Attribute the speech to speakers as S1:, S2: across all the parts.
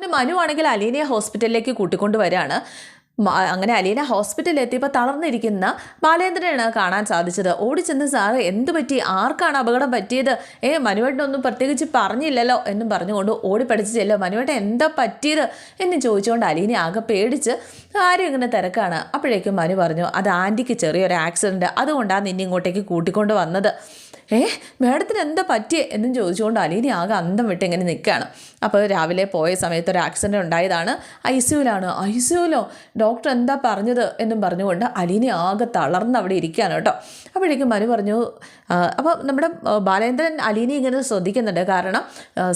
S1: അങ്ങനെ മനു ആണെങ്കിൽ അലീനയെ ഹോസ്പിറ്റലിലേക്ക് കൂട്ടിക്കൊണ്ടുവരികയാണ് അങ്ങനെ അലീന ഹോസ്പിറ്റലിൽ എത്തിയപ്പോൾ തളർന്നിരിക്കുന്ന ബാലേന്ദ്രനാണ് കാണാൻ സാധിച്ചത്. ഓടിച്ചെന്ന് സാറ് എന്ത് പറ്റി? ആർക്കാണ് അപകടം പറ്റിയത്? ഏ മനുവേട്ടനൊന്നും പ്രത്യേകിച്ച് പറഞ്ഞില്ലല്ലോ എന്നും പറഞ്ഞുകൊണ്ട് ഓടിപ്പടിച്ച് ചെല്ലോ മനുവേട്ടൻ എന്താ പറ്റിയത്? എന്ന് ചോദിച്ചുകൊണ്ട് അലീന ആകെ പേടിച്ച് ആരും ഇങ്ങനെ തിരക്കാണ് അപ്പോഴേക്കും മനു പറഞ്ഞു അത് ആന്റിക്ക് ചെറിയൊരു ആക്സിഡന്റ് അതുകൊണ്ടാണ് നിന്നെ ഇങ്ങോട്ടേക്ക് കൂട്ടിക്കൊണ്ട് വന്നത്. ഏ മേഡത്തിന് എന്താ പറ്റിയേ? എന്നും ചോദിച്ചുകൊണ്ട് അലീന ആകെ അന്തം വിട്ട് ഇങ്ങനെ നിൽക്കുകയാണ്. അപ്പോൾ രാവിലെ പോയ സമയത്ത് ഒരു ആക്സിഡന്റ് ഉണ്ടായതാണ്. ഐ സിയുലാണ് ഐ സിയുലോ ഡോക്ടർ എന്താ പറഞ്ഞത് എന്നും പറഞ്ഞുകൊണ്ട് അലീനെ ആകെ തളർന്ന് അവിടെ ഇരിക്കുകയാണ് കേട്ടോ. അപ്പോഴേക്കും മനു പറഞ്ഞു അപ്പോൾ നമ്മുടെ ബാലേന്ദ്രൻ അലീനെ ഇങ്ങനെ ശ്രദ്ധിക്കുന്നുണ്ട്. കാരണം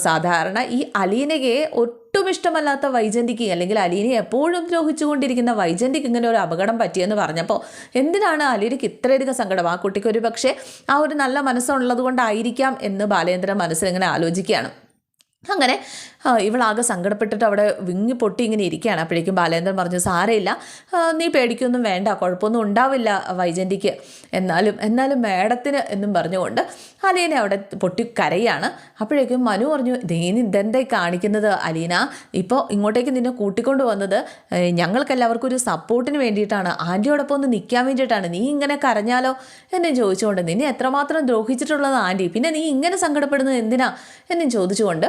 S1: സാധാരണ ഈ അലീനയെ ഒട്ടും ഇഷ്ടമല്ലാത്ത വൈജന്തിക്ക് അല്ലെങ്കിൽ അലീനെ എപ്പോഴും ദ്രോഹിച്ചുകൊണ്ടിരിക്കുന്ന വൈജന്തിക്ക് ഇങ്ങനെ ഒരു അപകടം പറ്റിയെന്ന് പറഞ്ഞപ്പോൾ എന്തിനാണ് അലീനയ്ക്ക് ഇത്രയധികം സങ്കടം? ആ കുട്ടിക്ക് ഒരു പക്ഷേ ആ ഒരു നല്ല മനസ്സുള്ളത് കൊണ്ടായിരിക്കാം എന്ന് ബാലേന്ദ്രൻ മനസ്സിൽ ഇങ്ങനെ ആലോചിക്കുകയാണ്. അങ്ങനെ ഇവളാകെ സങ്കടപ്പെട്ടിട്ട് അവിടെ വിങ്ങി പൊട്ടി ഇങ്ങനെ ഇരിക്കുകയാണ്. അപ്പോഴേക്കും ബാലേന്ദ്രൻ പറഞ്ഞു സാരയില്ല നീ പേടിക്കൊന്നും വേണ്ട. കുഴപ്പമൊന്നും ഉണ്ടാവില്ല വൈജന്തിക്ക്. എന്നാലും എന്നാലും മേഡത്തിന് എന്നും പറഞ്ഞുകൊണ്ട് അലീന അവിടെ പൊട്ടി കരയാണ്. അപ്പോഴേക്കും മനു പറഞ്ഞു നീ ഇതെന്തായി കാണിക്കുന്നത് അലീന? ഇപ്പോൾ ഇങ്ങോട്ടേക്ക് നിന്നെ കൂട്ടിക്കൊണ്ട് വന്നത് ഞങ്ങൾക്ക് ഞങ്ങൾക്കെല്ലാവർക്കും ഒരു സപ്പോർട്ടിന് വേണ്ടിയിട്ടാണ്. ആന്റിയോടൊപ്പം ഒന്ന് നിൽക്കാൻ വേണ്ടിയിട്ടാണ്. നീ ഇങ്ങനെ കരഞ്ഞാലോ? എന്നെ ചോദിച്ചുകൊണ്ട് നിന്നെ എത്രമാത്രം ദ്രോഹിച്ചിട്ടുള്ളത് ആന്റി? പിന്നെ നീ ഇങ്ങനെ സങ്കടപ്പെടുന്നത് എന്തിനാ? എന്നും ചോദിച്ചുകൊണ്ട്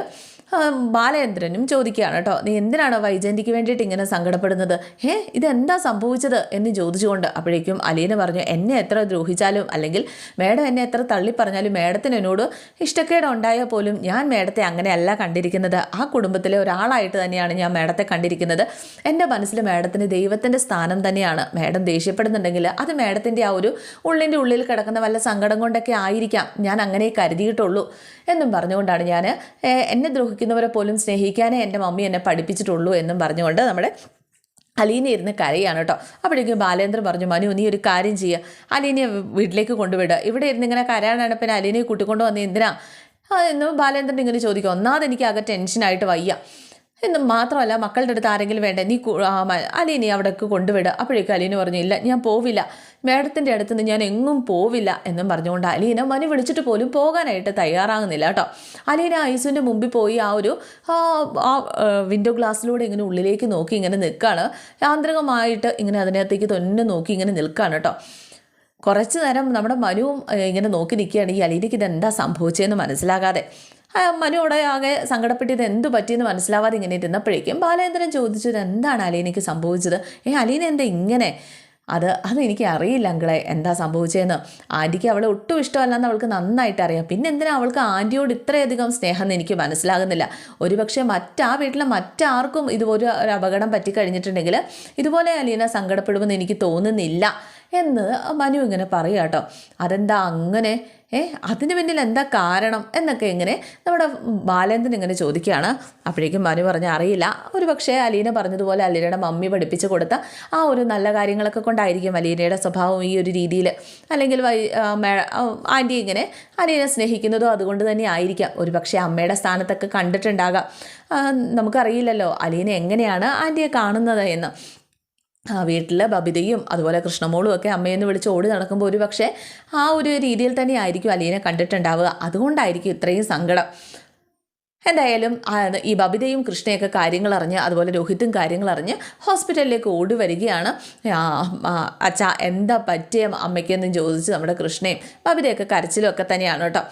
S1: ബാലചന്ദ്രനും ചോദിക്കുകയാണ് കേട്ടോ നീ എന്തിനാണ് വൈജയന്തിക്ക് വേണ്ടിയിട്ട് ഇങ്ങനെ സങ്കടപ്പെടുന്നത്? ഏ ഇതെന്താ സംഭവിച്ചത്? എന്ന് ചോദിച്ചുകൊണ്ട് അപ്പോഴേക്കും അലീന പറഞ്ഞു എന്നെ എത്ര ദ്രോഹിച്ചാലും അല്ലെങ്കിൽ മേഡം എന്നെ എത്ര തള്ളി പറഞ്ഞാലും മേഡത്തിന് എന്നോട് ഇഷ്ടക്കേട് ഉണ്ടായാൽ പോലും ഞാൻ മേഡത്തെ അങ്ങനെയല്ല കണ്ടിരിക്കുന്നത്. ആ കുടുംബത്തിലെ ഒരാളായിട്ട് തന്നെയാണ് ഞാൻ മേഡത്തെ കണ്ടിരിക്കുന്നത്. എന്റെ മനസ്സിൽ മേഡത്തിന് ദൈവത്തിന്റെ സ്ഥാനം തന്നെയാണ്. മേഡം ദേഷ്യപ്പെടുന്നുണ്ടെങ്കിൽ അത് മേഡത്തിന്റെ ആ ഒരു ഉള്ളിന്റെ ഉള്ളിൽ കിടക്കുന്ന വല്ല സങ്കടം കൊണ്ടൊക്കെ ആയിരിക്കാം. ഞാൻ അങ്ങനെ കരുതിയിട്ടുള്ളൂ എന്നും പറഞ്ഞുകൊണ്ടാണ് ഞാൻ എന്നെ ദ്രോഹിക്കുന്നവരെ പോലും സ്നേഹിക്കാനേ എന്റെ മമ്മി എന്നെ പഠിപ്പിച്ചിട്ടുള്ളൂ എന്നും പറഞ്ഞുകൊണ്ട് നമ്മുടെ അലീന ഇരുന്ന് കരയാണ് കേട്ടോ. അപ്പോഴേക്കും ബാലേന്ദ്രൻ പറഞ്ഞു മനു നീ ഒരു കാര്യം ചെയ്യുക അലീനെ വീട്ടിലേക്ക് കൊണ്ടുവിടുക ഇവിടെ ഇരുന്ന് ഇങ്ങനെ കരയാനാണ്. പിന്നെ അലീനെ കൂട്ടിക്കൊണ്ടു വന്ന് എന്തിനാ? എന്ന് ബാലേന്ദ്രൻ ഇങ്ങനെ ചോദിക്കും. ഒന്നാമത് എനിക്ക് ആകെ ടെൻഷനായിട്ട് വയ്യ. എന്നും മാത്രമല്ല മക്കളുടെ അടുത്ത് ആരെങ്കിലും വേണ്ടേ? നീ അലീനെ അവിടേക്ക് കൊണ്ടുവിടുക അപ്പോഴേക്കും അലീന പറഞ്ഞു ഇല്ല ഞാൻ പോവില്ല. മേഡത്തിന്റെ അടുത്ത് നിന്ന് ഞാൻ എങ്ങും പോവില്ല എന്നും പറഞ്ഞുകൊണ്ട് അലീന മനു വിളിച്ചിട്ട് പോലും പോകാനായിട്ട് തയ്യാറാകുന്നില്ല കേട്ടോ. അലീന ഐസുവിന്റെ മുമ്പിൽ പോയി ആ ഒരു ആ, വിൻഡോ ഗ്ലാസ്സിലൂടെ ഇങ്ങനെ ഉള്ളിലേക്ക് നോക്കി ഇങ്ങനെ നിൽക്കുകയാണ് യാന്ത്രികമായിട്ട് ഇങ്ങനെ അതിനകത്തേക്ക് തന്നെ നോക്കി ഇങ്ങനെ നിൽക്കുകയാണ് കേട്ടോ. കുറച്ച് നേരം നമ്മുടെ മനുവും ഇങ്ങനെ നോക്കി നിൽക്കുകയാണ്. ഈ അലീനയ്ക്ക് എന്താ സംഭവിച്ചതെന്ന് മനസ്സിലാകാതെ. ആ, മനു അവിടെ ആകെ സങ്കടപ്പെട്ടിത് എന്ത് പറ്റിയെന്ന് മനസ്സിലാവാതെ ഇങ്ങനെ ഇരുന്നപ്പോഴേക്കും ബാലേന്ദ്രൻ ചോദിച്ചു "ഇത് എന്താണ് അലീനയ്ക്ക് സംഭവിച്ചത്? ഏ അലീന എന്താ ഇങ്ങനെ? അത് അതെനിക്ക് അറിയില്ല അങ്കളെ എന്താ സംഭവിച്ചതെന്ന് ആന്റിക്ക് അവളെ ഒട്ടും ഇഷ്ടമല്ലെന്ന് അവൾക്ക് നന്നായിട്ട് അറിയാം. പിന്നെ എന്തിനാ അവൾക്ക് ആന്റിയോട് ഇത്രയധികം സ്നേഹം എന്ന് എനിക്ക് മനസ്സിലാകുന്നില്ല? ഒരുപക്ഷെ മറ്റാ വീട്ടിലെ മറ്റാർക്കും ഇതുപോലെ ഒരു അപകടം പറ്റിക്കഴിഞ്ഞിട്ടുണ്ടെങ്കിൽ ഇതുപോലെ അലീന സങ്കടപ്പെടുമെന്ന് എനിക്ക് തോന്നുന്നില്ല. എന്ന് മനു ഇങ്ങനെ പറയുക കേട്ടോ. അതെന്താ അങ്ങനെ? ഏ അതിന് പിന്നിൽ എന്താ കാരണം എന്നൊക്കെ ഇങ്ങനെ നമ്മുടെ ബാലേന്ദ്രൻ ഇങ്ങനെ ചോദിക്കുകയാണ്. അപ്പോഴേക്കും മനു പറഞ്ഞ അറിയില്ല. ഒരു പക്ഷേ അലീന പറഞ്ഞതുപോലെ അലീനയുടെ മമ്മി പഠിപ്പിച്ചു കൊടുത്ത ആ ഒരു നല്ല കാര്യങ്ങളൊക്കെ കൊണ്ടായിരിക്കും അലീനയുടെ സ്വഭാവം ഈ ഒരു രീതിയിൽ. അല്ലെങ്കിൽ വൈ ആന്റി ഇങ്ങനെ അലീനെ സ്നേഹിക്കുന്നതോ അതുകൊണ്ട് തന്നെ ആയിരിക്കാം. ഒരു പക്ഷേ അമ്മയുടെ സ്ഥാനത്തൊക്കെ കണ്ടിട്ടുണ്ടാകാം. നമുക്കറിയില്ലല്ലോ അലീന എങ്ങനെയാണ് ആന്റിയെ കാണുന്നത് എന്ന്. ആ വീട്ടിൽ ബബിതയും അതുപോലെ കൃഷ്ണമോളും ഒക്കെ അമ്മയെന്ന് വിളിച്ച് ഓടി നടക്കുമ്പോൾ ഒരു പക്ഷേ ആ ഒരു രീതിയിൽ തന്നെ ആയിരിക്കും അലീനെ കണ്ടിട്ടുണ്ടാവുക. അതുകൊണ്ടായിരിക്കും ഇത്രയും സങ്കടം. എന്തായാലും ഈ ബബിതയും കൃഷ്ണയൊക്കെ കാര്യങ്ങൾ അറിഞ്ഞ് അതുപോലെ രോഹിത്തും കാര്യങ്ങൾ അറിഞ്ഞ് ഹോസ്പിറ്റലിലേക്ക് ഓടി വരികയാണ്. അച്ഛാ എന്താ പറ്റിയ അമ്മയ്ക്കെന്നും ചോദിച്ച് നമ്മുടെ കൃഷ്ണയും ബബിതയൊക്കെ കരച്ചിലും ഒക്കെ തന്നെയാണ് കേട്ടോ.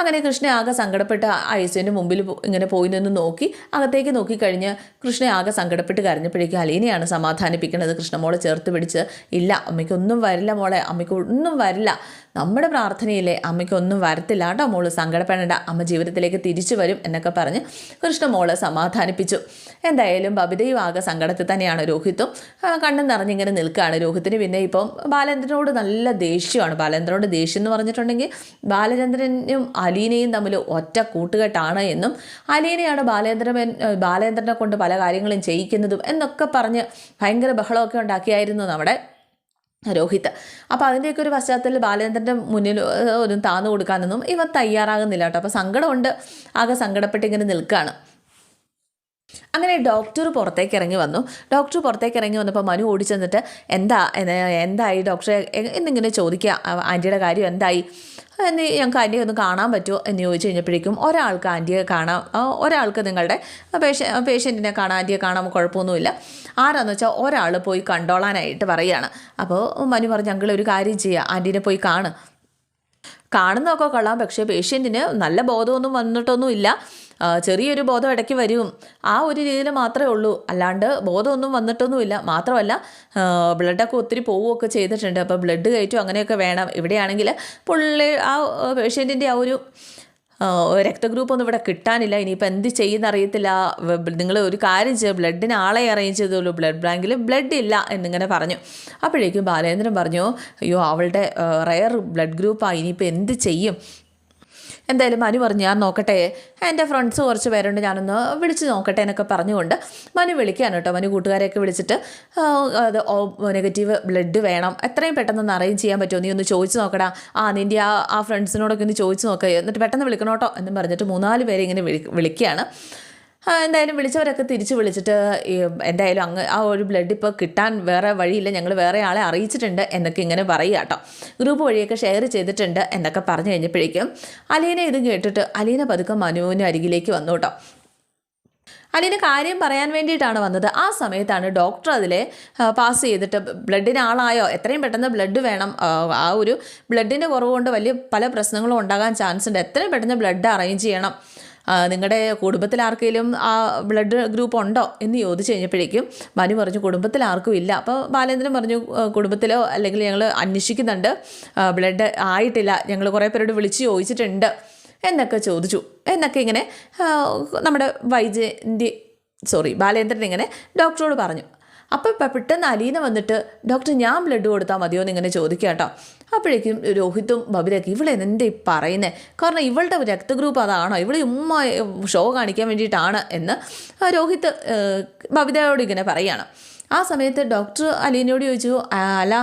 S1: അങ്ങനെ കൃഷ്ണ ആകെ സങ്കടപ്പെട്ട് ഐസുവിന്റെ മുമ്പിൽ ഇങ്ങനെ പോയി നിന്ന് നോക്കി അകത്തേക്ക് നോക്കിക്കഴിഞ്ഞ് കൃഷ്ണ ആകെ സങ്കടപ്പെട്ട് കരഞ്ഞപ്പോഴേക്കും അലീനയാണ് സമാധാനിപ്പിക്കുന്നത് കൃഷ്ണമോളെ ചേർത്ത് പിടിച്ച് ഇല്ല അമ്മയ്ക്കൊന്നും വരില്ല മോളെ അമ്മയ്ക്ക് ഒന്നും വരില്ല. നമ്മുടെ പ്രാർത്ഥനയില്ലേ അമ്മയ്ക്കൊന്നും വരത്തില്ല കേട്ടോ മോൾ. സങ്കടപ്പെടേണ്ട. അമ്മ ജീവിതത്തിലേക്ക് തിരിച്ചു വരും എന്നൊക്കെ പറഞ്ഞ് കൃഷ്ണ മോളെ സമാധാനിപ്പിച്ചു. എന്തായാലും ബബിതയും ആകെ സങ്കടത്തിൽ തന്നെയാണ് രോഹിത്തും. കണ്ണും നിറഞ്ഞിങ്ങനെ നിൽക്കുകയാണ് രോഹിത്തിന്. പിന്നെ ഇപ്പം ബാലചന്ദ്രനോട് നല്ല ദേഷ്യമാണ്. ബാലചന്ദ്രനോട് ദേഷ്യം എന്ന് പറഞ്ഞിട്ടുണ്ടെങ്കിൽ ബാലചന്ദ്രനും അലീനയും തമ്മിൽ ഒറ്റ കൂട്ടുകെട്ടാണ് എന്നും അലീനയാണ് ബാലേന്ദ്രൻ ബാലേന്ദ്രനെ കൊണ്ട് പല കാര്യങ്ങളും ചെയ്യിക്കുന്നതും എന്നൊക്കെ പറഞ്ഞ് ഭയങ്കര ബഹളമൊക്കെ ഉണ്ടാക്കിയായിരുന്നു നമ്മുടെ രോഹിത്. അപ്പോൾ അതിന്റെയൊക്കെ ഒരു പശ്ചാത്തലത്തിൽ ബാലചന്ദ്രന്റെ മുന്നിൽ ഒരു താന്നു കൊടുക്കാനൊന്നും ഇവൻ തയ്യാറാകുന്നില്ല കേട്ടോ. അപ്പോൾ സങ്കടമുണ്ട്. ആകെ സങ്കടപ്പെട്ട് ഇങ്ങനെ നിൽക്കുകയാണ് അങ്ങനെ ഡോക്ടർ പുറത്തേക്ക് ഇറങ്ങി വന്നു. ഡോക്ടർ പുറത്തേക്ക് ഇറങ്ങി വന്നപ്പോൾ മനു ഓടി ചെന്നിട്ട് എന്താ? എന്തായി? ഡോക്ടറെ എന്നിങ്ങനെ ചോദിക്കുക. ആന്റിയുടെ കാര്യം എന്തായി? എന്ന് ഞങ്ങൾക്ക് ആന്റിയെ ഒന്ന് കാണാൻ പറ്റുമോ? എന്ന് ചോദിച്ചു കഴിഞ്ഞപ്പോഴേക്കും ഒരാൾക്ക് ആന്റിയെ കാണാം. ഒരാൾക്ക് നിങ്ങളുടെ പേഷ്യ പേഷ്യന്റിനെ കാണാൻ ആന്റിയെ കാണാൻ കുഴപ്പമൊന്നുമില്ല. ആരാന്ന് വെച്ചാൽ ഒരാൾ പോയി കണ്ടോളാനായിട്ട് പറയുകയാണ് അപ്പോൾ മനു പറഞ്ഞു ഞങ്ങൾ ഒരു കാര്യം ചെയ്യുക ആന്റീനെ പോയി കാണുക കാണുന്നതൊക്കെ കൊള്ളാം. പക്ഷേ പേഷ്യന്റിന് നല്ല ബോധമൊന്നും വന്നിട്ടൊന്നുമില്ല. ചെറിയൊരു ബോധം ഇടയ്ക്ക് വരും. ആ ഒരു രീതിയിൽ മാത്രമേ ഉള്ളൂ. അല്ലാണ്ട് ബോധമൊന്നും വന്നിട്ടൊന്നുമില്ല. മാത്രമല്ല ബ്ലഡൊക്കെ ഒത്തിരി പോവുകയൊക്കെ ചെയ്തിട്ടുണ്ട്. അപ്പോൾ ബ്ലഡ് കയറ്റും അങ്ങനെയൊക്കെ വേണം. ഇവിടെയാണെങ്കിൽ പുള്ളി ആ പേഷ്യന്റിന്റെ ആ ഒരു രക്തഗ്രൂപ്പ് ഒന്നും ഇവിടെ കിട്ടാനില്ല. ഇനിയിപ്പോൾ എന്ത് ചെയ്യുന്ന അറിയത്തില്ല നിങ്ങൾ ഒരു കാര്യം ചെയ്യുക ബ്ലഡിന് ആളെ അറേഞ്ച് ചെയ്തോളൂ ബ്ലഡ് ബാങ്കിൽ ബ്ലഡ് ഇല്ല എന്നിങ്ങനെ പറഞ്ഞു. അപ്പോഴേക്കും ബാലേന്ദ്രൻ പറഞ്ഞു അയ്യോ അവളുടെ റയർ ബ്ലഡ് ഗ്രൂപ്പാണ് ഇനിയിപ്പോൾ എന്ത് ചെയ്യും? എന്തായാലും മനു പറഞ്ഞു ഞാൻ നോക്കട്ടെ. എന്റെ ഫ്രണ്ട്സ് കുറച്ച് പേരുണ്ട് ഞാനൊന്ന് വിളിച്ച് നോക്കട്ടെ എന്നൊക്കെ പറഞ്ഞുകൊണ്ട് മനു വിളിക്കുകയാണ് കേട്ടോ. മനു കൂട്ടുകാരെയൊക്കെ വിളിച്ചിട്ട് അത് നെഗറ്റീവ് ബ്ലഡ് വേണം. എത്രയും പെട്ടെന്ന് ഒന്ന് അറേഞ്ച് ചെയ്യാൻ പറ്റുമോ? നീ ഒന്ന് ചോദിച്ച് നോക്കടാ. ആ നിന്റെ ആ ആ ഫ്രണ്ട്സിനോടൊക്കെ ഒന്ന് ചോദിച്ച് നോക്കുക എന്നിട്ട് പെട്ടെന്ന് വിളിക്കണോട്ടോ എന്നും പറഞ്ഞിട്ട് മൂന്നാൽ പേരെ ഇങ്ങനെ വിളി വിളിക്കുകയാണ് എന്തായാലും വിളിച്ചവരൊക്കെ തിരിച്ച് വിളിച്ചിട്ട് എന്തായാലും അങ്ങ് ആ ഒരു ബ്ലഡ് ഇപ്പോൾ കിട്ടാൻ വേറെ വഴിയില്ല. ഞങ്ങൾ വേറെ ആളെ അറിയിച്ചിട്ടുണ്ട് എന്നൊക്കെ ഇങ്ങനെ പറയുക കേട്ടോ. ഗ്രൂപ്പ് വഴിയൊക്കെ ഷെയർ ചെയ്തിട്ടുണ്ട് എന്നൊക്കെ പറഞ്ഞു കഴിഞ്ഞപ്പോഴേക്കും അലീന ഇത് കേട്ടിട്ട് അലീന പതുക്കെ മനുവിന് അരികിലേക്ക് വന്നു കേട്ടോ. അലീന കാര്യം പറയാൻ വേണ്ടിയിട്ടാണ് വന്നത്. ആ സമയത്താണ് ഡോക്ടർ അതിലെ പാസ് ചെയ്തിട്ട് ബ്ലഡിന് ആളായോ? എത്രയും പെട്ടെന്ന് ബ്ലഡ് വേണം. ആ, ഒരു ബ്ലഡിന്റെ കുറവ് കൊണ്ട് വലിയ പല പ്രശ്നങ്ങളും ഉണ്ടാകാൻ ചാൻസ് ഉണ്ട്. എത്രയും പെട്ടെന്ന് ബ്ലഡ് അറേഞ്ച് ചെയ്യണം. നിങ്ങളുടെ കുടുംബത്തിൽ ആർക്കെങ്കിലും ആ ബ്ലഡ് ഗ്രൂപ്പ് ഉണ്ടോ എന്ന് ചോദിച്ചു കഴിഞ്ഞപ്പോഴേക്കും മനു പറഞ്ഞു കുടുംബത്തിൽ ആർക്കും ഇല്ല. അപ്പോൾ ബാലേന്ദ്രൻ പറഞ്ഞു കുടുംബത്തിലോ അല്ലെങ്കിൽ ഞങ്ങൾ അന്വേഷിക്കുന്നുണ്ട്. ബ്ലഡ് ആയിട്ടില്ല. ഞങ്ങൾ കുറേ പേരോട് വിളിച്ച് ചോദിച്ചിട്ടുണ്ട്. എന്നൊക്കെ ചോദിച്ചു. എന്നൊക്കെ ഇങ്ങനെ നമ്മുടെ വൈദ്യന്റെ സോറി ബാലേന്ദ്രൻ ഇങ്ങനെ ഡോക്ടറോട് പറഞ്ഞു. അപ്പോൾ ഇപ്പം പെട്ടെന്ന് അലീന വന്നിട്ട് ഡോക്ടർ ഞാൻ ബ്ലഡ് കൊടുത്താൽ മതിയോ? എന്ന് ഇങ്ങനെ കേട്ടോ അപ്പോഴേക്കും രോഹിത്തും ബബിലൊക്കെ ഇവളെ എന്താ പറയുന്നത് കാരണം ഇവളുടെ രക്തഗ്രൂപ്പ് അതാണോ? ഇവളെ ഉമ്മ ഷോ കാണിക്കാൻ വേണ്ടിയിട്ടാണ് എന്ന് രോഹിത്ത് ബബിതയോട് ഇങ്ങനെ പറയുകയാണ് ആ സമയത്ത് ഡോക്ടർ അലീനോട് ചോദിച്ചു "ആ, അല്ല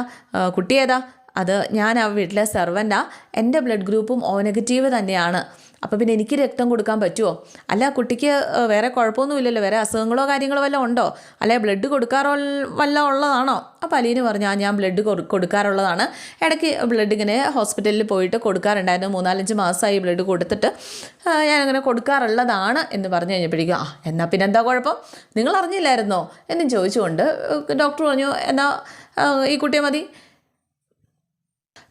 S1: കുട്ടിയേതാ അത് ഞാൻ ആ വീട്ടിലെ സെർവന്റാ. എന്റെ ബ്ലഡ് ഗ്രൂപ്പും ഓ നെഗറ്റീവ് തന്നെയാണ്. അപ്പോൾ പിന്നെ എനിക്ക് രക്തം കൊടുക്കാൻ പറ്റുമോ അല്ല കുട്ടിക്ക് വേറെ കുഴപ്പമൊന്നുമില്ലല്ലോ. വേറെ അസുഖങ്ങളോ കാര്യങ്ങളോ വല്ലതും ഉണ്ടോ? അല്ലെ ബ്ലഡ് കൊടുക്കാറോ വല്ല ഉള്ളതാണോ? അപ്പോൾ അലീന് പറഞ്ഞു ആ ഞാൻ ബ്ലഡ് കൊടുക്കാറുള്ളതാണ്. ഇടയ്ക്ക് ബ്ലഡ് ഇങ്ങനെ ഹോസ്പിറ്റലിൽ പോയിട്ട് കൊടുക്കാറുണ്ടായിരുന്നു. മൂന്നാലഞ്ച് മാസമായി ബ്ലഡ് കൊടുത്തിട്ട് ഞാൻ അങ്ങനെ കൊടുക്കാറുള്ളതാണ് എന്ന് പറഞ്ഞു കഴിഞ്ഞപ്പോഴേക്കും ആ എന്നാൽ പിന്നെ എന്താ കുഴപ്പം? നിങ്ങൾ അറിഞ്ഞില്ലായിരുന്നോ? എന്നും ചോദിച്ചുകൊണ്ട് ഡോക്ടർ പറഞ്ഞു എന്നാൽ ഈ കുട്ടിയെ മതി.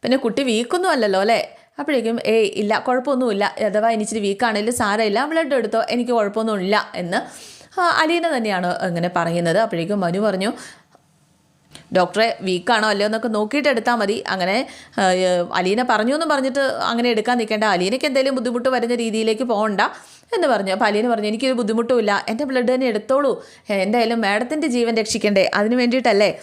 S1: പിന്നെ കുട്ടി വീക്കൊന്നും അല്ലല്ലോ അല്ലേ? അപ്പോഴേക്കും ഏയ് ഇല്ല കുഴപ്പമൊന്നുമില്ല. അഥവാ എനിച്ചിരി വീക്കാണെങ്കിലും സാരമില്ല. ബ്ലഡ് എടുത്തോ. എനിക്ക് കുഴപ്പമൊന്നുമില്ല. എന്ന് അലീന തന്നെയാണ് അങ്ങനെ പറയുന്നത്. അപ്പോഴേക്കും മനു പറഞ്ഞു ഡോക്ടറെ വീക്കാണോ അല്ലയോ എന്നൊക്കെ നോക്കിയിട്ട് എടുത്താൽ മതി. അങ്ങനെ അലീന പറഞ്ഞു എന്ന് പറഞ്ഞിട്ട് അങ്ങനെ എടുക്കാൻ നിൽക്കേണ്ട. അലീനയ്ക്ക് എന്തെങ്കിലും ബുദ്ധിമുട്ട് വരുന്ന രീതിയിലേക്ക് പോകണ്ട. എന്ന് പറഞ്ഞു. അപ്പോൾ അലീന പറഞ്ഞു എനിക്കൊരു ബുദ്ധിമുട്ടുമില്ല. എന്റെ ബ്ലഡ് തന്നെ എടുത്തോളൂ. എന്തായാലും മാഡത്തിന്റെ ജീവൻ രക്ഷിക്കണ്ടേ? അതിന് വേണ്ടിയിട്ടല്ലേ?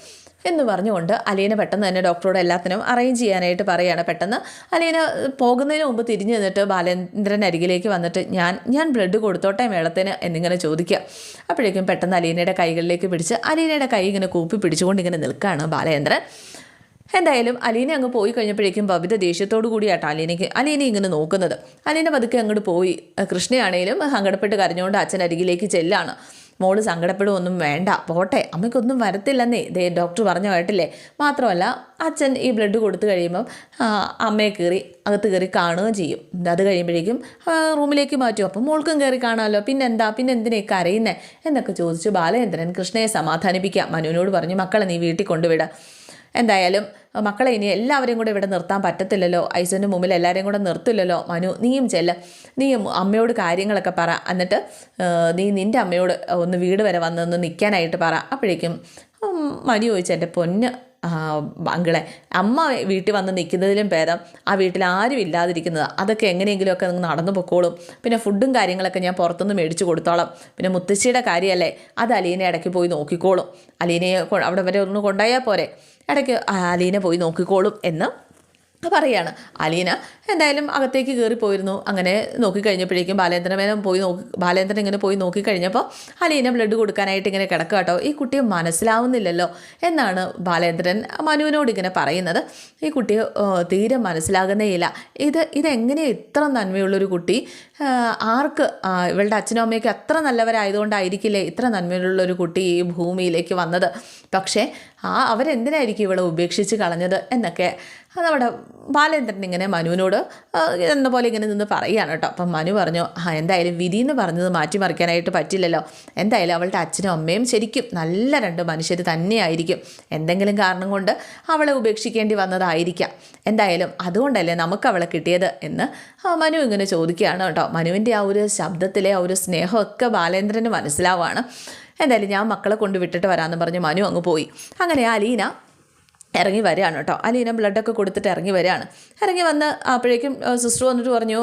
S1: എന്ന് പറഞ്ഞുകൊണ്ട് അലീന പെട്ടെന്ന് തന്നെ ഡോക്ടറോട് എല്ലാത്തിനും അറേഞ്ച് ചെയ്യാനായിട്ട് പറയുകയാണ് പെട്ടെന്ന് അലീന പോകുന്നതിന് മുമ്പ് തിരിഞ്ഞു നിന്നിട്ട് ബാലേന്ദ്രൻ അരികിലേക്ക് വന്നിട്ട് ഞാൻ ഞാൻ ബ്ലഡ് കൊടുത്തോട്ടെ മേളത്തിന് എന്നിങ്ങനെ ചോദിക്കുക. അപ്പോഴേക്കും പെട്ടെന്ന് അലീനയുടെ കൈകളിലേക്ക് പിടിച്ച് അലീനയുടെ കൈ ഇങ്ങനെ കൂപ്പി പിടിച്ചുകൊണ്ട് ഇങ്ങനെ നിൽക്കുകയാണ് ബാലേന്ദ്രൻ. എന്തായാലും അലീന അങ്ങ് പോയി കഴിഞ്ഞപ്പോഴേക്കും ബബിത ദേഷ്യത്തോടു കൂടിയാട്ടോ അലീനയ്ക്ക് അലീന ഇങ്ങനെ നോക്കുന്നത്. അലീന പതുക്കെ അങ്ങോട്ട് പോയി. കൃഷ്ണയാണേലും സങ്കടപ്പെട്ട് കരഞ്ഞുകൊണ്ട് അച്ഛൻ അരികിലേക്ക് ചെല്ലാണ്. മോൾ സങ്കടപ്പെടുമൊന്നും വേണ്ട. പോട്ടെ. അമ്മയ്ക്കൊന്നും വരത്തില്ലെന്നേ. ദേ ഡോക്ടർ പറഞ്ഞു കേട്ടില്ലേ? മാത്രമല്ല അച്ഛൻ ഈ ബ്ലഡ് കൊടുത്തു കഴിയുമ്പം അമ്മയെ കയറി അകത്ത് കയറി കാണുകയും ചെയ്യും. അത് കഴിയുമ്പോഴേക്കും റൂമിലേക്ക് മാറ്റും. അപ്പം മോൾക്കും കയറി കാണാമല്ലോ. പിന്നെന്താ? പിന്നെ എന്തിനേ കരയുന്നേ? എന്നൊക്കെ ചോദിച്ചു ബാലചന്ദ്രൻ കൃഷ്ണയെ സമാധാനിപ്പിക്കാം. മനുവിനോട് പറഞ്ഞു മക്കളെ നീ വീട്ടിൽ കൊണ്ടുവിട. എന്തായാലും മക്കളെ ഇനി എല്ലാവരെയും കൂടെ ഇവിടെ നിർത്താൻ പറ്റത്തില്ലല്ലോ. ഐസോന്റെ മുമ്പിൽ എല്ലാവരെയും കൂടെ നിർത്തില്ലല്ലോ. മനു നീയും ചെല്ല. നീയും അമ്മയോട് കാര്യങ്ങളൊക്കെ പറ. എന്നിട്ട് നീ നിന്റെ അമ്മയോട് ഒന്ന് വീട് വരെ വന്നൊന്ന് നിൽക്കാനായിട്ട് പറ. അപ്പോഴേക്കും മനു ചോദിച്ചു എന്റെ പൊന്ന് അങ്കിളെ അമ്മ വീട്ടിൽ വന്ന് നിൽക്കുന്നതിലും ഭേദം ആ വീട്ടിൽ ആരും ഇല്ലാതിരിക്കുന്നത്. അതൊക്കെ എങ്ങനെയെങ്കിലുമൊക്കെ നിങ്ങൾ നടന്നു പൊക്കോളും. പിന്നെ ഫുഡും കാര്യങ്ങളൊക്കെ ഞാൻ പുറത്തുനിന്ന് മേടിച്ച് കൊടുത്തോളാം. പിന്നെ മുത്തശ്ശിയുടെ കാര്യമല്ലേ? അത് അലീനെ ഇടയ്ക്ക് പോയി നോക്കിക്കോളും. അലീനയെ അവിടെ വരെ ഒന്ന് കൊണ്ടുപോയാൽ പോരെ. ഇടയ്ക്ക് അലീന പോയി നോക്കിക്കോളും എന്ന് പറയാണ്. അലീന എന്തായാലും അകത്തേക്ക് കയറി പോയിരുന്നു അങ്ങനെ നോക്കിക്കഴിഞ്ഞപ്പോഴേക്കും ബാലേന്ദ്രൻ മേനോൻ പോയി നോക്കി ബാലേന്ദ്രൻ ഇങ്ങനെ പോയി നോക്കിക്കഴിഞ്ഞപ്പോൾ അലീന ബ്ലഡ് കൊടുക്കാനായിട്ട് ഇങ്ങനെ കിടക്കുക കേട്ടോ. ഈ കുട്ടിയെ മനസ്സിലാവുന്നില്ലല്ലോ എന്നാണ് ബാലേന്ദ്രൻ മനുവിനോട് ഇങ്ങനെ പറയുന്നത്. ഈ കുട്ടിയെ തീരെ മനസ്സിലാകുന്നേ ഇല്ല. ഇത് ഇതെങ്ങനെ ഇത്ര നന്മയുള്ളൊരു കുട്ടി? ആർക്ക് ഇവളുടെ അച്ഛനും അമ്മയൊക്കെ അത്ര നല്ലവരായതുകൊണ്ടായിരിക്കില്ലേ ഇത്ര നന്മയുള്ളൊരു കുട്ടി ഈ ഭൂമിയിലേക്ക് വന്നത്? പക്ഷേ ആ അവരെന്തിനായിരിക്കും ഇവളെ ഉപേക്ഷിച്ച് കളഞ്ഞത് എന്നൊക്കെ നമ്മുടെ ബാലേന്ദ്രൻ ഇങ്ങനെ മനുവിനോട് എന്ന പോലെ ഇങ്ങനെ നിന്ന് പറയുകയാണ് കേട്ടോ. അപ്പം മനു പറഞ്ഞു ആ എന്തായാലും വിധി എന്ന് പറഞ്ഞത് മാറ്റിമറിക്കാനായിട്ട് പറ്റില്ലല്ലോ. എന്തായാലും അവളുടെ അച്ഛനും അമ്മയും ശരിക്കും നല്ല രണ്ട് മനുഷ്യർ തന്നെയായിരിക്കും. എന്തെങ്കിലും കാരണം കൊണ്ട് അവളെ ഉപേക്ഷിക്കേണ്ടി വന്നതായിരിക്കാം. എന്തായാലും അതുകൊണ്ടല്ലേ നമുക്ക് അവളെ കിട്ടിയത് എന്ന് മനു ഇങ്ങനെ ചോദിക്കുകയാണ് കേട്ടോ. മനുവിന്റെ ആ ഒരു ശബ്ദത്തിലെ ആ ഒരു സ്നേഹമൊക്കെ ബാലേന്ദ്രന് മനസ്സിലാവുകയാണ്. എന്തായാലും ഞാൻ മക്കളെ കൊണ്ട് വിട്ടിട്ട് വരാമെന്ന് പറഞ്ഞ് മനു അങ്ങ് പോയി. അങ്ങനെ അലീന ഇറങ്ങി വരികയാണ് കേട്ടോ. അലീന ബ്ലഡൊക്കെ കൊടുത്തിട്ട് ഇറങ്ങി വരികയാണ്. ഇറങ്ങി വന്ന് അപ്പോഴേക്കും സിസ്റ്റർ വന്നിട്ട് പറഞ്ഞു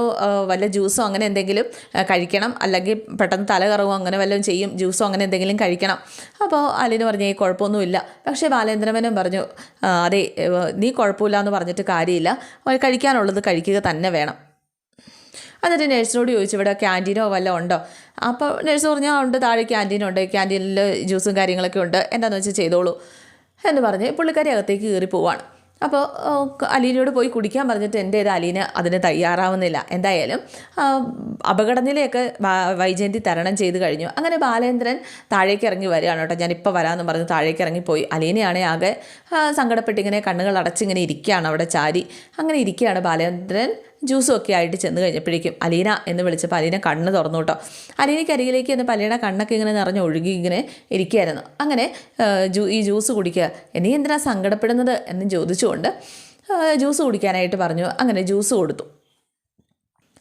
S1: വല്ല ജ്യൂസോ അങ്ങനെ എന്തെങ്കിലും കഴിക്കണം. അല്ലെങ്കിൽ പെട്ടെന്ന് തല കറങ്ങും അങ്ങനെ വല്ലതും ചെയ്യും. ജ്യൂസോ അങ്ങനെ എന്തെങ്കിലും കഴിക്കണം. അപ്പോൾ അലീന പറഞ്ഞു ഈ കുഴപ്പമൊന്നുമില്ല. പക്ഷേ ബാലേന്ദ്രമേനൻ പറഞ്ഞു അതെ നീ കുഴപ്പമില്ല എന്ന് പറഞ്ഞിട്ട് കാര്യമില്ല. കഴിക്കാനുള്ളത് കഴിക്കുക തന്നെ വേണം. എന്നിട്ട് നേഴ്സിനോട് ചോദിച്ചു ഇവിടെ ക്യാന്റീനോ വല്ലതും ഉണ്ടോ? അപ്പോൾ നേഴ്സ് പറഞ്ഞു "ആ, ഉണ്ട്. താഴെ ക്യാന്റീനുണ്ട് ക്യാന്റീനിൽ ജ്യൂസും കാര്യങ്ങളൊക്കെ ഉണ്ട്. എന്താണെന്ന് വെച്ചാൽ ചെയ്തോളൂ. എന്ന് പറഞ്ഞ് പുള്ളിക്കാരി അകത്തേക്ക് കയറി പോവാണ്. അപ്പോൾ അലീനയോട് പോയി കുടിക്കാൻ പറഞ്ഞിട്ട് എന്റെ ഇത് അലീന അതിന് തയ്യാറാവുന്നില്ല. എന്തായാലും അപകടനിലയൊക്കെ വൈജയന്തി തരണം ചെയ്ത് കഴിഞ്ഞു. അങ്ങനെ ബാലേന്ദ്രൻ താഴേക്ക് ഇറങ്ങി വരികയാണ് കേട്ടോ. ഞാനിപ്പോൾ വരാമെന്ന് പറഞ്ഞ് താഴേക്ക് ഇറങ്ങിപ്പോയി. അലീനയാണെ ആകെ സങ്കടപ്പെട്ടിങ്ങനെ കണ്ണുകൾ അടച്ചിങ്ങനെ ഇരിക്കുകയാണ് അവിടെ ചാരി. അങ്ങനെ ഇരിക്കുകയാണ് ബാലേന്ദ്രൻ. ജ്യൂസും ഒക്കെ ആയിട്ട് ചെന്ന് കഴിഞ്ഞപ്പോഴേക്കും അലീന എന്ന് വിളിച്ചപ്പോൾ അലീന കണ്ണ് തുറന്നു കേട്ടോ. അലീനയ്ക്ക് അരികിലേക്ക് എന്ന് അലീനയുടെ കണ്ണൊക്കെ ഇങ്ങനെ നിറഞ്ഞ് ഒഴുകി ഇങ്ങനെ ഇരിക്കുകയായിരുന്നു. അങ്ങനെ ഈ ജ്യൂസ് കുടിക്കുക. നീ എന്തിനാണ് സങ്കടപ്പെടുന്നത്? എന്ന് ചോദിച്ചുകൊണ്ട് ജ്യൂസ് കുടിക്കാനായിട്ട് പറഞ്ഞു. അങ്ങനെ ജ്യൂസ് കൊടുത്തു.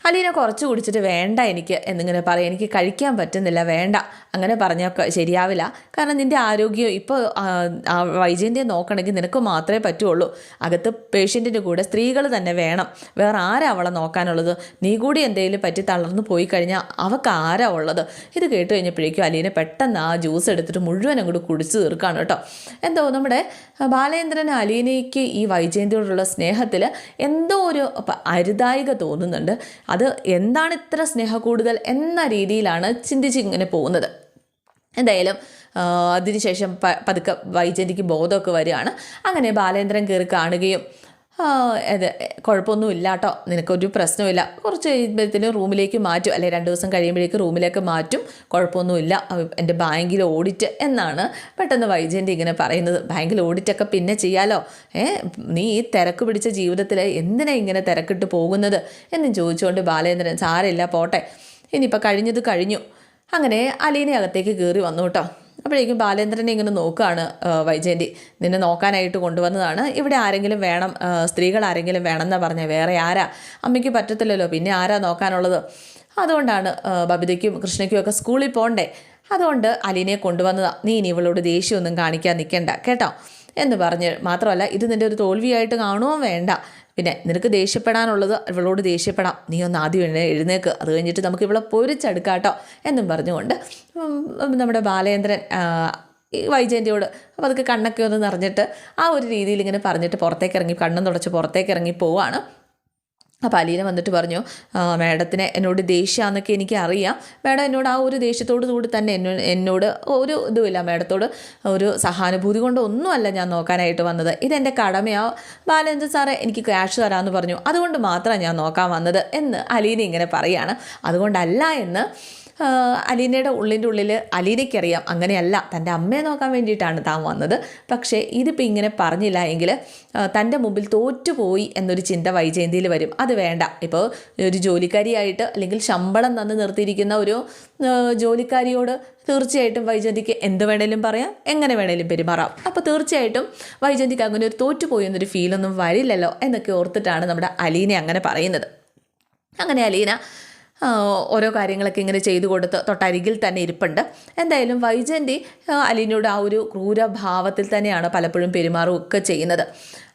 S1: അലീന കുറച്ച് കുടിച്ചിട്ട് വേണ്ട എനിക്ക് എന്നിങ്ങനെ പറയും. എനിക്ക് കഴിക്കാൻ പറ്റുന്നില്ല വേണ്ട. അങ്ങനെ പറഞ്ഞാൽ ശരിയാവില്ല. കാരണം നിന്റെ ആരോഗ്യം ഇപ്പോൾ വൈജയന്തിയെ നോക്കണമെങ്കിൽ നിനക്ക് മാത്രമേ പറ്റുള്ളൂ. അകത്ത് പേഷ്യന്റിന്റെ കൂടെ സ്ത്രീകൾ തന്നെ വേണം. വേറെ ആരാ അവളെ നോക്കാനുള്ളത്? നീ കൂടി എന്തെങ്കിലും പറ്റി തളർന്നു പോയി കഴിഞ്ഞാൽ അവൾക്ക് ആരാ ഉള്ളത്? ഇത് കേട്ട് കഴിഞ്ഞപ്പോഴേക്കും അലീന പെട്ടെന്ന് ആ ജ്യൂസ് എടുത്തിട്ട് മുഴുവൻ അങ്ങോട്ട് കുടിച്ച് തീർക്കാണ് കേട്ടോ. എന്തോ നമ്മുടെ ബാലേന്ദ്രൻ അലീനയ്ക്ക് ഈ വൈജയന്തിയോടുള്ള സ്നേഹത്തിൽ എന്തോ ഒരു അരുതായിക തോന്നുന്നുണ്ട്. അത് എന്താണ് ഇത്ര സ്നേഹ കൂടുതൽ എന്ന രീതിയിലാണ് ചിന്തിച്ച് ഇങ്ങനെ പോകുന്നത്. എന്തായാലും അതിനുശേഷം പതുക്കെ വൈജന്തിക്ക് ബോധമൊക്കെ വരികയാണ്. അങ്ങനെ ബാലേന്ദ്രൻ കയറി കാണുകയും അത് കുഴപ്പമൊന്നുമില്ല കേട്ടോ നിനക്കൊരു പ്രശ്നമില്ല കുറച്ച് കഴിയുമ്പോഴത്തേനും റൂമിലേക്ക് മാറ്റും. അല്ലെങ്കിൽ രണ്ട് ദിവസം കഴിയുമ്പോഴേക്ക് റൂമിലേക്ക് മാറ്റും. കുഴപ്പമൊന്നുമില്ല. എന്റെ ബാങ്കിൽ ഓഡിറ്റ് എന്നാണ് പെട്ടെന്ന് വൈജയന്റെ ഇങ്ങനെ പറയുന്നത്. ബാങ്കിൽ ഓഡിറ്റൊക്കെ പിന്നെ ചെയ്യാലോ? ഏ നീ ഈ തിരക്ക് പിടിച്ച ജീവിതത്തിൽ എന്തിനാ ഇങ്ങനെ തിരക്കിട്ട് പോകുന്നത്? എന്നും ചോദിച്ചുകൊണ്ട് ബാലേന്ദ്രൻ സാരമില്ല പോട്ടെ. ഇനിയിപ്പോൾ കഴിഞ്ഞത് കഴിഞ്ഞു. അങ്ങനെ അലീനെ അകത്തേക്ക് കയറി വന്നു കേട്ടോ. അപ്പോഴേക്കും ബാലേന്ദ്രനെ ഇങ്ങനെ നോക്കുകയാണ് വൈജയന്തി. നിന്നെ നോക്കാനായിട്ട് കൊണ്ടുവന്നതാണ്. ഇവിടെ ആരെങ്കിലും വേണം സ്ത്രീകൾ ആരെങ്കിലും വേണം എന്നാ പറഞ്ഞത് വേറെ ആരാ? അമ്മയ്ക്ക് പറ്റത്തില്ലല്ലോ പിന്നെ ആരാ നോക്കാനുള്ളത്? അതുകൊണ്ടാണ് ബബിതയ്ക്കും കൃഷ്ണയ്ക്കും ഒക്കെ സ്കൂളിൽ പോകണ്ടേ അതുകൊണ്ട് അലീനയെ കൊണ്ടുവന്നതാണ് നീ ഇനി ഇവളോട് ദേഷ്യമൊന്നും കാണിക്കാൻ നിൽക്കണ്ട കേട്ടോ? എന്ന് പറഞ്ഞ് മാത്രമല്ല ഇത് നിന്റെ ഒരു തോൽവിയായിട്ട് കാണുകയും വേണ്ട. പിന്നെ നിനക്ക് ദേഷ്യപ്പെടാനുള്ളത് ഇവളോട് ദേഷ്യപ്പെടാം. നീ ഒന്ന് ആദ്യം എഴുന്നേ എഴുന്നേക്ക്. അത് കഴിഞ്ഞിട്ട് നമുക്ക് ഇവളെ പൊരിച്ചെടുക്കാട്ടോ എന്നും പറഞ്ഞുകൊണ്ട് നമ്മുടെ ബാലേന്ദ്രൻ ഈ വൈജയന്റെയോട് അപ്പോൾ അതൊക്കെ കണ്ണൊക്കെ ഒന്ന് നിറഞ്ഞിട്ട് ആ ഒരു രീതിയിൽ ഇങ്ങനെ പറഞ്ഞിട്ട് പുറത്തേക്ക് ഇറങ്ങി കണ്ണും തുടച്ച് പുറത്തേക്ക് ഇറങ്ങി പോവാണ്. അപ്പോൾ അലീന വന്നിട്ട് പറഞ്ഞു "ആ, മാഡത്തിന് എന്നോട് ദേഷ്യമാണെന്നൊക്കെ എനിക്ക് അറിയാം മാഡം എന്നോട് ആ ഒരു ദേഷ്യത്തോടു കൂടി തന്നെ എന്നോ- എന്നോട് ഒരു ഇതുമില്ല. മാഡത്തോട് ഒരു സഹാനുഭൂതി കൊണ്ടൊന്നുമല്ല ഞാൻ നോക്കാനായിട്ട് വന്നത്. ഇതെന്റെ കടമയാ. ബാലചന്ദ്രൻ സാറെ എനിക്ക് ക്യാഷ് തരാമെന്ന് പറഞ്ഞു. അതുകൊണ്ട് മാത്രമാണ് ഞാൻ നോക്കാൻ വന്നത് എന്ന് അലീന ഇങ്ങനെ പറയുകയാണ് അതുകൊണ്ടല്ല എന്ന് അലീനയുടെ ഉള്ളിന്റെ ഉള്ളിൽ അലീനയ്ക്കറിയാം. അങ്ങനെയല്ല തന്റെ അമ്മയെ നോക്കാൻ വേണ്ടിയിട്ടാണ് താൻ വന്നത്. പക്ഷേ ഇതിപ്പോൾ ഇങ്ങനെ പറഞ്ഞില്ല എങ്കിൽ തന്റെ മുമ്പിൽ തോറ്റുപോയി എന്നൊരു ചിന്ത വൈജയന്തിയിൽ വരും. അത് വേണ്ട. ഇപ്പോൾ ഒരു ജോലിക്കാരിയായിട്ട് അല്ലെങ്കിൽ ശമ്പളം തന്ന് നിർത്തിയിരിക്കുന്ന ഒരു ജോലിക്കാരിയോട് തീർച്ചയായിട്ടും വൈജന്തിക്ക് എന്ത് വേണേലും പറയാം എങ്ങനെ വേണേലും പെരുമാറാം. അപ്പോൾ തീർച്ചയായിട്ടും വൈജന്തിക്ക് അങ്ങനെ ഒരു തോറ്റുപോയി എന്നൊരു ഫീലൊന്നും വരില്ലല്ലോ എന്നൊക്കെ ഓർത്തിട്ടാണ് നമ്മുടെ അലീനെ അങ്ങനെ പറയുന്നത്. അങ്ങനെ അലീന ഓരോ കാര്യങ്ങളൊക്കെ ഇങ്ങനെ ചെയ്തു കൊടുത്ത് തൊട്ടരികിൽ തന്നെ ഇരിപ്പുണ്ട്. എന്തായാലും വൈജയന്തി ആ, അലീനയോട് ആ ഒരു ക്രൂരഭാവത്തിൽ തന്നെയാണ് പലപ്പോഴും പെരുമാറുകയൊക്കെ ചെയ്യുന്നത്.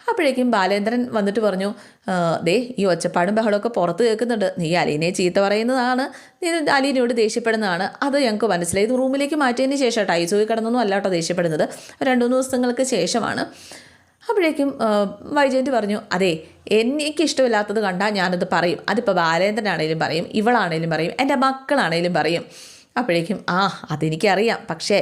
S1: അപ്പോഴേക്കും ബാലേന്ദ്രൻ വന്നിട്ട് പറഞ്ഞു "ആ, ദേ ഈ ഒച്ചപ്പാടും ബഹളമൊക്കെ പുറത്ത് കേൾക്കുന്നുണ്ട്. നീ അലീനെ ചീത്ത പറയുന്നതാണ്. നീ അലീനയോട് ദേഷ്യപ്പെടുന്നതാണ്. അത് ഞങ്ങൾക്ക് മനസ്സിലായി. ഇത് റൂമിലേക്ക് മാറ്റിയതിന് ശേഷം ടൈസോയി കിടന്നൊന്നും അല്ല കേട്ടോ ദേഷ്യപ്പെടുന്നത്. രണ്ട് മൂന്ന് ദിവസങ്ങൾക്ക് ശേഷമാണ്. അപ്പോഴേക്കും വൈജയന്തി പറഞ്ഞു അതെ എനിക്ക് ഇഷ്ടമില്ലാത്തത് കണ്ടാൽ ഞാനത് പറയും. അതിപ്പോൾ ബാലേന്ദ്രനാണേലും പറയും ഇവളാണേലും പറയും എന്റെ മക്കളാണേലും പറയും. അപ്പോഴേക്കും ആ അതെനിക്കറിയാം. പക്ഷേ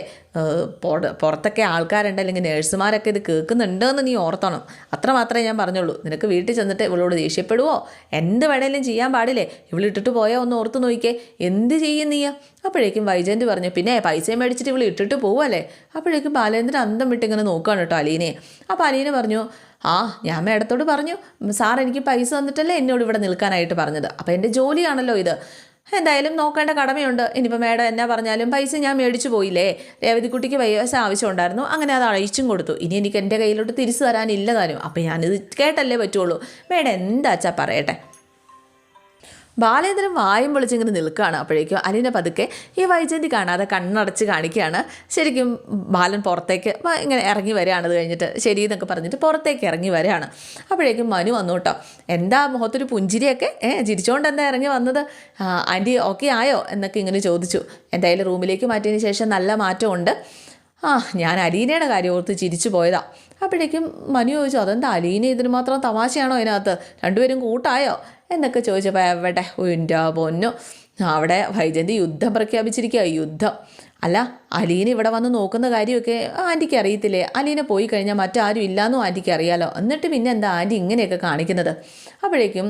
S1: പുറത്തൊക്കെ ആൾക്കാരുണ്ട്. അല്ലെങ്കിൽ നേഴ്സുമാരൊക്കെ ഇത് കേൾക്കുന്നുണ്ടെന്ന് നീ ഓർത്തണം. അത്ര മാത്രമേ ഞാൻ പറഞ്ഞുള്ളൂ. നിനക്ക് വീട്ടിൽ ചെന്നിട്ട് ഇവളോട് ദേഷ്യപ്പെടുവോ? എന്ത് വേണേലും ചെയ്യാൻ പാടില്ലേ? ഇവളിട്ടിട്ട് പോയാൽ ഒന്ന് ഓർത്ത് നോക്കിക്കേ. എന്ത് ചെയ്യും നീ? അപ്പോഴേക്കും വൈജയന്തി പറഞ്ഞു പിന്നെ പൈസയും മേടിച്ചിട്ട് ഇവൾ ഇട്ടിട്ട് പോവല്ലേ? അപ്പോഴേക്കും ബാലേന്ദ്രൻ അന്തം വിട്ടിങ്ങനെ നോക്കുകയാണ് കേട്ടോ അലീനെ അപ്പോൾ അലീന പറഞ്ഞു ആ ഞാൻ മേഡത്തോട് പറഞ്ഞു സാർ എനിക്ക് പൈസ തന്നിട്ടല്ലേ എന്നോട് ഇവിടെ നിൽക്കാനായിട്ട് പറഞ്ഞത്. അപ്പോൾ എന്റെ ജോലിയാണല്ലോ ഇത്. എന്തായാലും നോക്കേണ്ട കടമയുണ്ട്. ഇനിയിപ്പോൾ മേഡം എന്നാ പറഞ്ഞാലും പൈസ ഞാൻ മേടിച്ചു പോയില്ലേ? രേവതിക്കുട്ടിക്ക് പൈസ ആവശ്യമുണ്ടായിരുന്നു. അങ്ങനെ അത് അയച്ചും കൊടുത്തു. ഇനി എനിക്ക് എന്റെ കയ്യിലോട്ട് തിരിച്ചു തരാനില്ല താനും. അപ്പോൾ ഞാനിത് കേട്ടല്ലേ പറ്റുള്ളൂ. മേഡം എന്താച്ചാ പറയട്ടെ? ബാലേന്ദ്രൻ വായും പൊളിച്ചിങ്ങനെ നിൽക്കുകയാണ് അപ്പോഴേക്കും. അലീന പതുക്കെ ഈ വൈജയന്തി കാണാതെ കണ്ണടച്ച് കാണിക്കുകയാണ്. ശരിക്കും ബാലൻ പുറത്തേക്ക് ഇങ്ങനെ ഇറങ്ങി വരികയാണ്. അത് കഴിഞ്ഞിട്ട് ശരി എന്നൊക്കെ പറഞ്ഞിട്ട് പുറത്തേക്ക് ഇറങ്ങി വരികയാണ്. അപ്പോഴേക്കും മനു വന്നു കേട്ടോ. എന്താ മുഖത്തൊരു പുഞ്ചിരിയൊക്കെ? ഏ ചിരിച്ചുകൊണ്ട് എന്താ ഇറങ്ങി വന്നത്? ആന്റി ഓക്കെ ആയോ? എന്നൊക്കെ ഇങ്ങനെ ചോദിച്ചു. എന്തായാലും റൂമിലേക്ക് മാറ്റിയതിന് ശേഷം നല്ല മാറ്റമുണ്ട്. ആ ഞാൻ അലീനയുടെ കാര്യം ഓർത്ത് ചിരിച്ചു പോയതാ. അപ്പോഴേക്കും മനു ചോദിച്ചു അതെന്താ അലീന ഇതിന് മാത്രം തമാശയാണോ അതിനകത്ത്? രണ്ടുപേരും കൂട്ടായോ? എന്നൊക്കെ ചോദിച്ചപ്പോൾ എവിടെ? എന്റെ പൊന്നു. അവിടെ വൈജയന്തി യുദ്ധം പ്രഖ്യാപിച്ചിരിക്കുക യുദ്ധം. അല്ല അലീന ഇവിടെ വന്ന് നോക്കുന്ന കാര്യമൊക്കെ ആന്റിക്ക് അറിയത്തില്ലേ? അലീന പോയി കഴിഞ്ഞാൽ മറ്റാരും ഇല്ലാന്നും ആന്റിക്ക് അറിയാലോ. എന്നിട്ട് പിന്നെ എന്താ ആന്റി ഇങ്ങനെയൊക്കെ കാണിക്കുന്നത്? അപ്പോഴേക്കും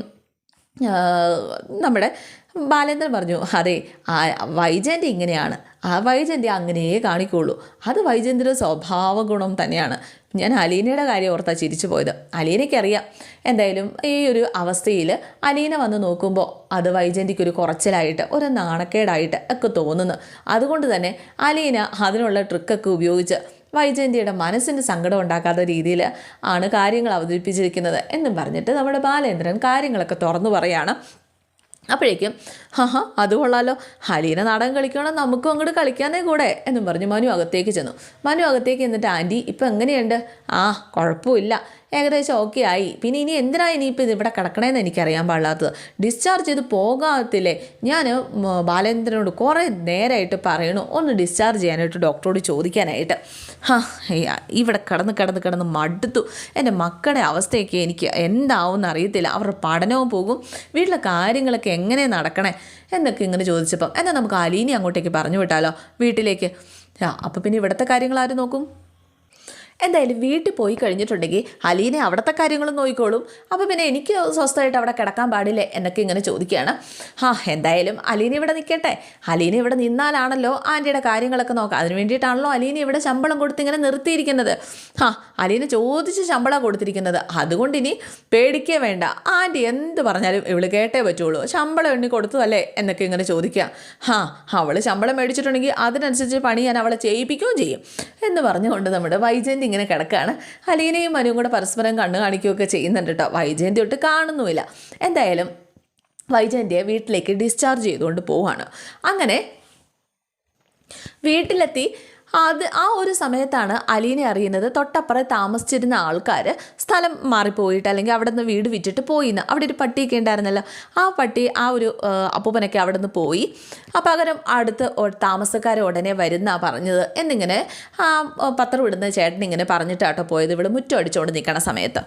S1: നമ്മുടെ ബാലേന്ദ്രൻ പറഞ്ഞു അതെ ആ വൈജയന്തി ഇങ്ങനെയാണ്. ആ വൈജയന്തി അങ്ങനെയേ കാണിക്കുള്ളൂ. അത് വൈജയന്തിയുടെ സ്വഭാവ ഗുണം തന്നെയാണ്. ഞാൻ അലീനയുടെ കാര്യം ഓർത്താ ചിരിച്ചു പോയത്. അലീനയ്ക്കറിയാം. എന്തായാലും ഈ ഒരു അവസ്ഥയിൽ അലീന വന്ന് നോക്കുമ്പോൾ അത് വൈജയന്തിക്ക് ഒരു കുറച്ചിലായിട്ട് ഒരു നാണക്കേടായിട്ട് ഒക്കെ തോന്നുന്നു. അതുകൊണ്ട് തന്നെ അലീന അതിനുള്ള ട്രിക്കൊക്കെ ഉപയോഗിച്ച് വൈജയന്തിയുടെ മനസ്സിന് സങ്കടം ഉണ്ടാക്കാത്ത രീതിയിൽ ആണ് കാര്യങ്ങൾ അവതരിപ്പിച്ചിരിക്കുന്നത് എന്നും പറഞ്ഞിട്ട് നമ്മുടെ ബാലേന്ദ്രൻ കാര്യങ്ങളൊക്കെ തുറന്നു പറയാണ്. അപ്പോഴേക്കും ഹാ അത് കൊള്ളാലോ. ഹലീന നാടകം കളിക്കണം നമുക്കും അങ്ങോട്ട് കളിക്കാനേ കൂടെ എന്നും പറഞ്ഞ് മനു അകത്തേക്ക് ചെന്നു. മനു അകത്തേക്ക് എന്നിട്ട് ആന്റി ഇപ്പം എങ്ങനെയുണ്ട്? ആ കുഴപ്പമില്ല. ഏകദേശം ഓക്കെ ആയി. പിന്നെ ഇനി എന്തിനാ ഇനിയിപ്പോൾ ഇത് ഇവിടെ കിടക്കണേന്ന് എനിക്കറിയാൻ പാടില്ലാത്തത്? ഡിസ്ചാർജ് ചെയ്ത് പോകാത്തില്ലേ? ഞാൻ ബാലേന്ദ്രനോട് കുറേ നേരമായിട്ട് പറയണു. ഒന്ന് ഡിസ്ചാർജ് ചെയ്യാനായിട്ട് ഡോക്ടറോട് ചോദിക്കാനായിട്ട്. ഹാ ഇവിടെ കടന്ന് കടന്ന് കടന്ന് മടുത്തു. എന്റെ മക്കളുടെ അവസ്ഥയൊക്കെ എനിക്ക് എന്താവും അറിയത്തില്ല. അവരുടെ പഠനവും പോകും. വീട്ടിലെ കാര്യങ്ങളൊക്കെ എങ്ങനെ നടക്കണേ എന്നൊക്കെ ഇങ്ങനെ ചോദിച്ചപ്പം എന്നാൽ നമുക്ക് അലീനി അങ്ങോട്ടേക്ക് പറഞ്ഞു വിട്ടാലോ? വീട്ടിലേക്ക്. അപ്പോൾ പിന്നെ ഇവിടുത്തെ കാര്യങ്ങൾ ആര് നോക്കും? എന്തായാലും വീട്ടിൽ പോയി കഴിഞ്ഞിട്ടുണ്ടെങ്കിൽ അലീനെ അവിടുത്തെ കാര്യങ്ങളും നോക്കിക്കോളും. അപ്പോൾ പിന്നെ എനിക്ക് സ്വസ്ഥമായിട്ട് അവിടെ കിടക്കാൻ പാടില്ലേ എന്നൊക്കെ ഇങ്ങനെ ചോദിക്കുകയാണ്. ആ എന്തായാലും അലീന ഇവിടെ നിൽക്കട്ടെ. അലീന ഇവിടെ നിന്നാലാണല്ലോ ആന്റിയുടെ കാര്യങ്ങളൊക്കെ നോക്കാം. അതിന് വേണ്ടിയിട്ടാണല്ലോ അലീന ഇവിടെ ശമ്പളം കൊടുത്ത് ഇങ്ങനെ നിർത്തിയിരിക്കുന്നത്. ആ അലീന ചോദിച്ച് ശമ്പളം കൊടുത്തിരിക്കുന്നത്. അതുകൊണ്ട് ഇനി പേടിക്കേ വേണ്ട. ആന്റി എന്ത് പറഞ്ഞാലും ഇവൾ കേട്ടേ പറ്റുള്ളൂ. ശമ്പളം എണ്ണി കൊടുത്തു അല്ലേ എന്നൊക്കെ ഇങ്ങനെ ചോദിക്കുക. ഹാ അവൾ ശമ്പളം മേടിച്ചിട്ടുണ്ടെങ്കിൽ അതിനനുസരിച്ച് പണി ഞാൻ അവളെ ചെയ്യിപ്പിക്കുകയും ചെയ്യും. എന്ന് പറഞ്ഞുകൊണ്ട് നമ്മുടെ വൈജയന്തി ഇങ്ങനെ കിടക്കുകയാണ് അലീനയും മനുവും കൂടെ പരസ്പരം കണ്ണു കാണിക്കുകയൊക്കെ ചെയ്യുന്നുണ്ട് കേട്ടോ വൈജയന്തി ഒട്ട് കാണുന്നുമില്ല. എന്തായാലും വൈജയന്തിയെ വീട്ടിലേക്ക് ഡിസ്ചാർജ് ചെയ്തുകൊണ്ട് പോവുകയാണ് അങ്ങനെ വീട്ടിലെത്തി അത് ആ ഒരു സമയത്താണ് അലീനെ അറിയുന്നത്. തൊട്ടപ്പുറം താമസിച്ചിരുന്ന ആൾക്കാർ സ്ഥലം മാറിപ്പോയിട്ട് അല്ലെങ്കിൽ അവിടെ നിന്ന് വീട് വിറ്റിട്ട് പോയിന്ന്. അവിടെ ഒരു പട്ടിയൊക്കെ ഉണ്ടായിരുന്നല്ലോ. ആ പട്ടി ആ ഒരു അപ്പൂപ്പനൊക്കെ അവിടെ നിന്ന് പോയി. ആ പകരം അടുത്ത് താമസക്കാർ ഉടനെ വരുന്നാ പറഞ്ഞത്. എന്നിങ്ങനെ ആ പത്രം ഇടുന്ന ചേട്ടൻ ഇങ്ങനെ പറഞ്ഞിട്ടാട്ടോ പോയത്. ഇവിടെ മുറ്റം അടിച്ചുകൊണ്ട് നിൽക്കണ സമയത്ത്.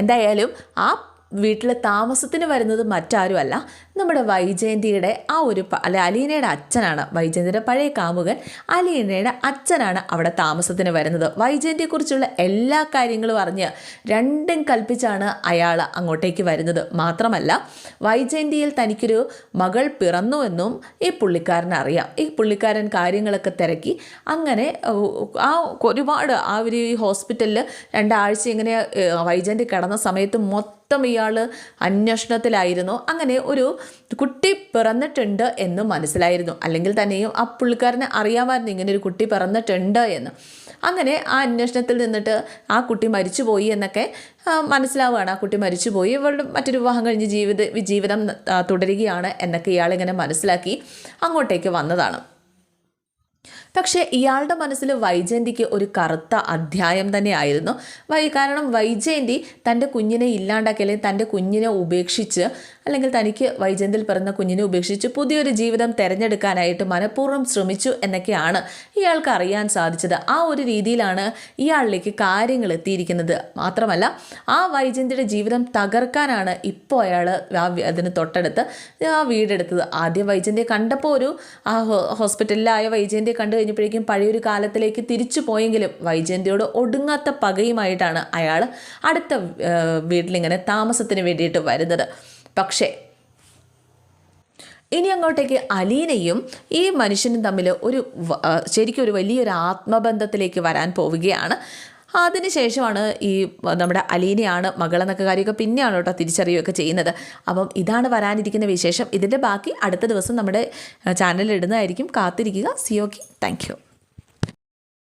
S1: എന്തായാലും ആ വീട്ടിൽ താമസത്തിന് വരുന്നത് മറ്റാരുമല്ല. നമ്മുടെ വൈജയന്തിയുടെ ആ ഒരു അല്ലെ അലീനയുടെ അച്ഛനാണ് വൈജയന്തിയുടെ പഴയ കാമുകൻ. അലീനയുടെ അച്ഛനാണ് അവിടെ താമസത്തിന് വരുന്നത്. വൈജയന്തിയെക്കുറിച്ചുള്ള എല്ലാ കാര്യങ്ങളും അറിഞ്ഞ് രണ്ടും കൽപ്പിച്ചാണ് അയാൾ അങ്ങോട്ടേക്ക് വരുന്നത്. മാത്രമല്ല വൈജയന്തിയിൽ തനിക്കൊരു മകൾ പിറന്നുവെന്നും ഈ പുള്ളിക്കാരൻ അറിയാം. ഈ പുള്ളിക്കാരൻ കാര്യങ്ങളൊക്കെ തിരക്കി. അങ്ങനെ ആ ഒരുപാട് ആ ഒരു ഹോസ്പിറ്റലിൽ രണ്ടാഴ്ച ഇങ്ങനെ വൈജയന്തി കിടന്ന സമയത്ത് മൊത്തം ഇയാൾ അന്വേഷണത്തിലായിരുന്നു. അങ്ങനെ ഒരു കുട്ടി പിറന്നിട്ടുണ്ട് എന്ന് മനസ്സിലായിരുന്നു. അല്ലെങ്കിൽ തന്നെയും ആ പുള്ളിക്കാരനെ അറിയാമായിരുന്നു ഇങ്ങനെ ഒരു കുട്ടി പിറന്നിട്ടുണ്ട് എന്ന്. അങ്ങനെ ആ അന്വേഷണത്തിൽ നിന്നിട്ട് ആ കുട്ടി മരിച്ചുപോയി എന്നൊക്കെ മനസ്സിലാവുകയാണ്. ആ കുട്ടി മരിച്ചുപോയി. ഇവളുടെ മറ്റൊരു വിവാഹം കഴിഞ്ഞ് ജീവിത ജീവിതം തുടരുകയാണ് എന്നൊക്കെ ഇയാളിങ്ങനെ മനസ്സിലാക്കി അങ്ങോട്ടേക്ക് വന്നതാണ്. പക്ഷേ ഇയാളുടെ മനസ്സിൽ വൈജയന്തിക്ക് ഒരു കറുത്ത അധ്യായം തന്നെയായിരുന്നു. വൈ കാരണം വൈജയന്തി തന്റെ കുഞ്ഞിനെ ഇല്ലാണ്ടാക്കി അല്ലെങ്കിൽ തന്റെ കുഞ്ഞിനെ ഉപേക്ഷിച്ച് അല്ലെങ്കിൽ തനിക്ക് വൈജന്തിൽ പിറന്ന കുഞ്ഞിനെ ഉപേക്ഷിച്ച് പുതിയൊരു ജീവിതം തിരഞ്ഞെടുക്കാനായിട്ട് മനഃപൂർവം ശ്രമിച്ചു എന്നൊക്കെയാണ് ഇയാൾക്ക് അറിയാൻ സാധിച്ചത്. ആ ഒരു രീതിയിലാണ് ഇയാളിലേക്ക് കാര്യങ്ങൾ എത്തിയിരിക്കുന്നത്. മാത്രമല്ല ആ വൈജന്തിയുടെ ജീവിതം തകർക്കാനാണ് ഇപ്പോൾ അയാൾ ആ അതിന് തൊട്ടടുത്ത് ആ വീടെടുത്തത്. ആദ്യം വൈജന്തിയെ കണ്ടപ്പോൾ ഒരു ആ ഹോസ്പിറ്റലിലായ വൈജയന്തിയെ കണ്ടു കഴിഞ്ഞപ്പോഴേക്കും പഴയൊരു കാലത്തിലേക്ക് തിരിച്ചു പോയെങ്കിലും വൈജയന്തിയോട് ഒടുങ്ങാത്ത പകയുമായിട്ടാണ് അയാൾ അടുത്ത വീട്ടിലിങ്ങനെ താമസത്തിന് വേണ്ടിയിട്ട് വരുന്നത്. പക്ഷേ ഇനി അങ്ങോട്ടേക്ക് അലീനയും ഈ മനുഷ്യനും തമ്മിൽ ഒരു ശരിക്കും ഒരു വലിയൊരു ആത്മബന്ധത്തിലേക്ക് വരാൻ പോവുകയാണ്. അതിനുശേഷമാണ് ഈ നമ്മുടെ അലീനയാണ് മകളെന്നൊക്കെ കാര്യമൊക്കെ പിന്നെയാണ് കേട്ടോ തിരിച്ചറിയുകയൊക്കെ ചെയ്യുന്നത്. അപ്പം ഇതാണ് വരാനിരിക്കുന്ന വിശേഷം. ഇതിന്റെ ബാക്കി അടുത്ത ദിവസം നമ്മുടെ ചാനലിൽ ഇടുന്നതായിരിക്കും. കാത്തിരിക്കുക. സിയോക്കി താങ്ക്